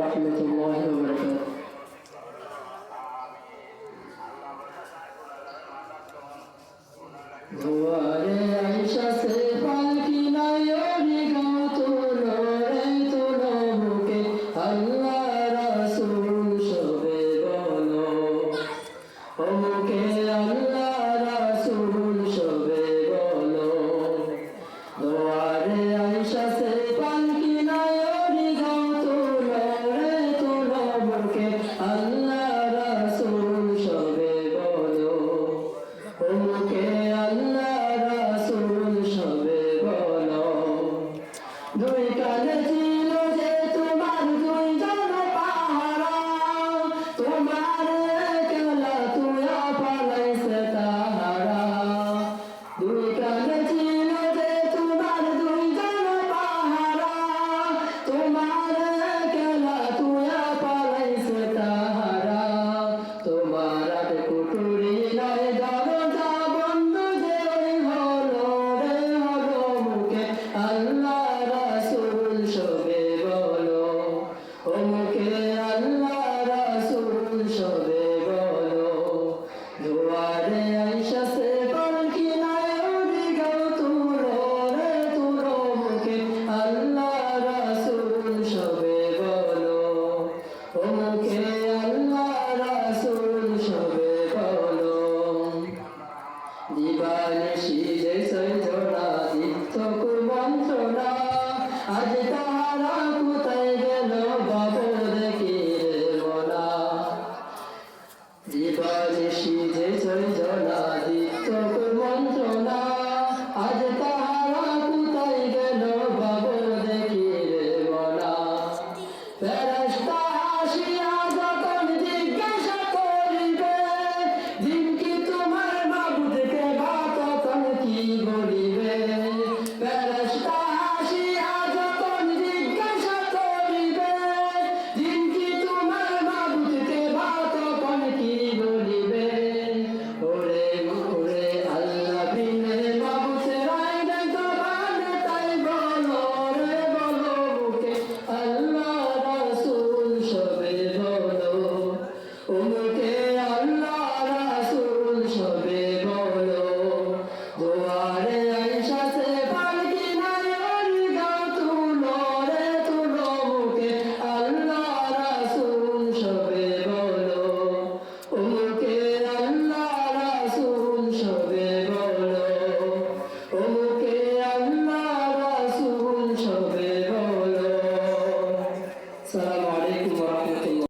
ورحمة الله وبركاته دوارے عائشہ سے پاس বানিসি যে সৈজনা দিত্য কুমন্ত্রণা। আজ তা So.